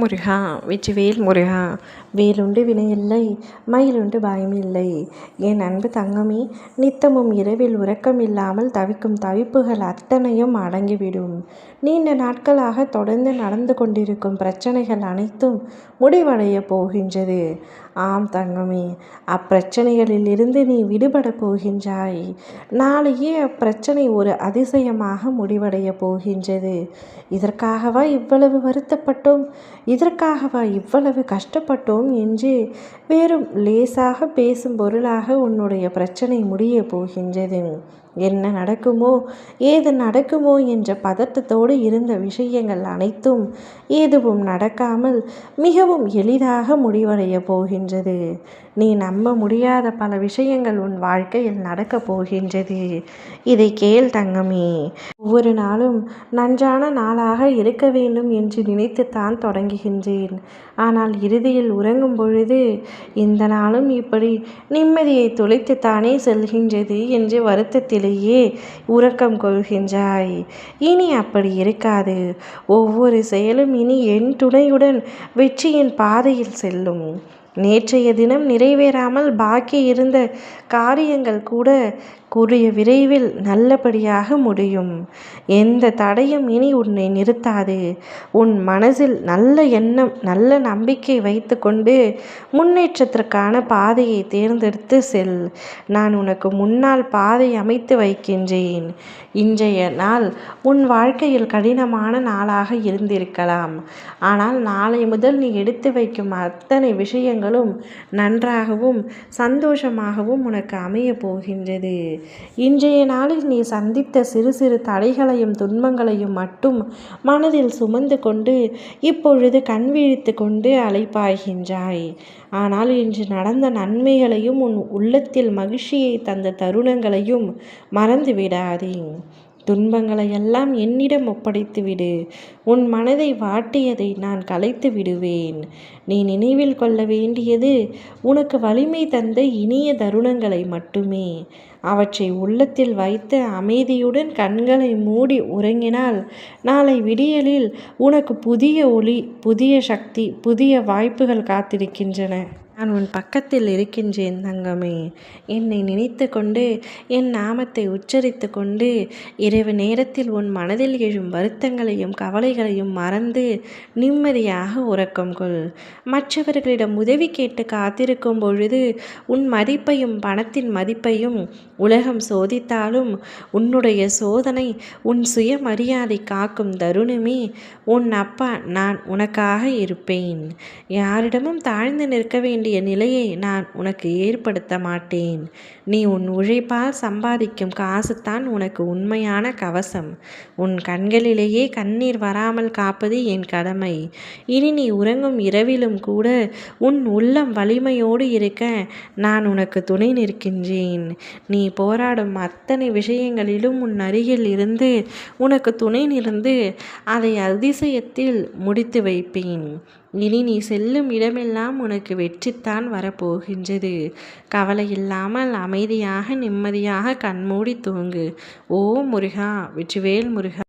முருகா வெற்றிவேல் முருகா வேலுண்டு வினையில்லை மயிலுண்டு பயமில்லை. என் அன்பு தங்கமே நித்தமும் இரவில் உறக்கம் இல்லாமல் தவிக்கும் தவிப்புகள் அத்தனையும் அடங்கிவிடும். நீண்ட நாட்களாக தொடர்ந்து நடந்து கொண்டிருக்கும் பிரச்சனைகள் அனைத்தும் முடிவடைய போகின்றது. ஆம் தங்கமே அப்பிரச்சனைகளில் இருந்து நீ விடுபட போகின்றாய். நாளையே அப்பிரச்சனை ஒரு அதிசயமாக முடிவடைய போகின்றது. இதற்காகவா இவ்வளவு வருத்தப்பட்டோம்? இதற்காகவா இவ்வளவு கஷ்டப்பட்டோம் என்று வெறும் லேசாக பேசும் பொருளாக உன்னுடைய பிரச்சனை முடிய போகின்றது. என்ன நடக்குமோ ஏது நடக்குமோ என்ற பதட்டத்தோடு இருந்த விஷயங்கள் அனைத்தும் எதுவும் நடக்காமல் மிகவும் எளிதாக முடிவடைய போகின்றது. நீ நம்ப முடியாத பல விஷயங்கள் உன் வாழ்க்கையில் நடக்கப் போகின்றது. இதை கேள் தங்கமே. ஒவ்வொரு நாளும் நன்றான நாளாக இருக்க வேண்டும் என்று நினைத்துத்தான் தொடங்கி தொடங்குகின்றேன் ஆனால் இறுதியில் உறங்கும் பொழுது இந்த நாளும் இப்படி நிம்மதியை தொலைத்துத்தானே செல்கின்றது என்று வருத்தத்திலேயே உறக்கம் கொள்கின்றாய். இனி அப்படி இருக்காது. ஒவ்வொரு செயலும் இனி என் துணையுடன் வெற்றியின் பாதையில் செல்லும். நேற்றைய தினம் நிறைவேறாமல் பாக்கி இருந்த காரியங்கள் கூட கூடிய விரைவில் நல்லபடியாக முடியும். எந்த தடையும் இனி உன்னை நிறுத்தாது. உன் மனசில் நல்ல எண்ணம் நல்ல நம்பிக்கை வைத்துக்கொண்டு முன்னேற்றத்திற்கான பாதையை தேர்ந்தெடுத்து செல். நான் உனக்கு முன்னால் பாதை அமைத்து வைக்கின்றேன். இன்றைய நாள் உன் வாழ்க்கையில் கடினமான நாளாக இருந்திருக்கலாம். ஆனால் நாளை முதல் நீ எடுத்து வைக்கும் அத்தனை விஷயங்களும் நன்றாகவும் சந்தோஷமாகவும் உனக்கு அமைய போகின்றது. இன்றைய நாளில் நீ சந்தித்த சிறு சிறு தடைகளையும் துன்பங்களையும் மட்டும் மனதில் சுமந்து கொண்டு இப்பொழுது கண் விழித்து கொண்டு அழைப்பாய்கின்றாய் ஆனால் இன்று நடந்த நன்மைகளையும் உன் உள்ளத்தில் மகிழ்ச்சியை தந்த தருணங்களையும் மறந்து விடாதே துன்பங்களை எல்லாம் என்னிடம் ஒப்படைத்து விடு உன் மனதை வாட்டியதை நான் கலைத்து விடுவேன். நீ நினைவில் கொள்ள வேண்டியது உனக்கு வலிமை தந்த இனிய தருணங்களை மட்டுமே. அவற்றை உள்ளத்தில் வைத்து அமைதியுடன் கண்களை மூடி உறங்கினால் நாளை விடியலில் உனக்கு புதிய ஒளி புதிய சக்தி புதிய வாய்ப்புகள் காத்திருக்கின்றன. நான் உன் பக்கத்தில் இருக்கின்றேன் தங்கமே. என்னை நினைத்து கொண்டு என் நாமத்தை உச்சரித்து கொண்டு இரவு நேரத்தில் உன் மனதில் எழும் வருத்தங்களையும் கவலைகளையும் மறந்து நிம்மதியாக உறக்கம் கொள். மற்றவர்களிடம் உதவி கேட்டு காத்திருக்கும் பொழுது உன் மதிப்பையும் பணத்தின் மதிப்பையும் உலகம் சோதித்தாலும் உன்னுடைய சோதனை உன் சுயமரியாதை காக்கும் தருணமே. உன் அப்பா நான் உனக்காக இருப்பேன். யாரிடமும் தாழ்ந்து நிற்க வேண்டும் வேண்டிய நிலையை நான் உனக்கு ஏற்படுத்த மாட்டேன். நீ உன் உழைப்பால் சம்பாதிக்கும் காசுத்தான் உனக்கு உண்மையான கவசம். உன் கண்களிலேயே கண்ணீர் வராமல் காப்பது என் கடமை. இனி நீ உறங்கும் இரவிலும் கூட உன் உள்ளம் வலிமையோடு இருக்க நான் உனக்கு துணை நிற்கின்றேன். நீ போராடும் அத்தனை விஷயங்களிலும் உன் அருகில் இருந்து உனக்கு துணை நிறந்து அதை அதிசயத்தில் முடித்து வைப்பேன். இனி நீ செல்லும் இடமெல்லாம் உனக்கு வெற்றித்தான் வரப்போகின்றது. கவலை இல்லாமல் அமைதியாக நிம்மதியாக கண்மூடி தூங்கு. ஓ முருகா வெற்றிவேல் முருகா.